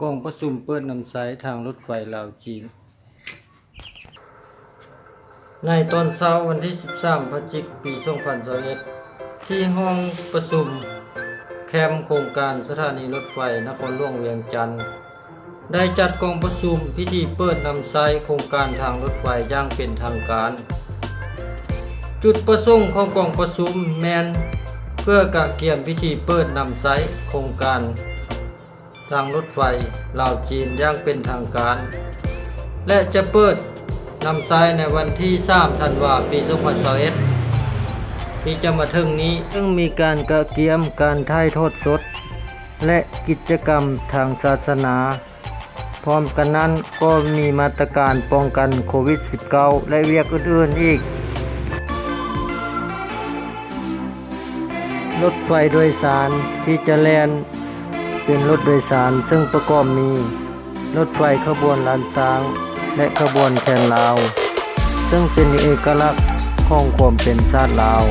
กองประชุมเปิดนำสายทางรถไฟลาวจีน ในตอนเช้าวันที่ 13พฤศจิกปี2021ที่ห้องประชุมแคมป์โครงการสถานีรถไฟนครหลวงเวียงจันทน์ได้จัดกองประชุมพิธีเปิดนำสายโครงการทางรถไฟอย่างเป็นทางการ จุดประสงค์ของกองประชุมแมนเพื่อกะเกียมพิธีเปิดนำไซต์โครงการ ทางรถไฟลาวจีนอย่างเป็นทางการ และจะเปิดนำไซในวันที่3ธันวาปี2021ที่จะมาถึงนี้ซึ่งมีการกระเกียมการถ่ายทอดสด และกิจกรรมทางศาสนา พร้อมกันนั้นก็มีมาตรการป้องกันโควิด -19 และเวียกอื่นๆอีกรถไฟโดยสารที่จะแล่น เป็นรถโดยสารซึ่งประกอบมี รถไฟขบวนลานช้าง และขบวนแคนลาว ซึ่งเป็นเอกลักษณ์ของความเป็นชาติลาว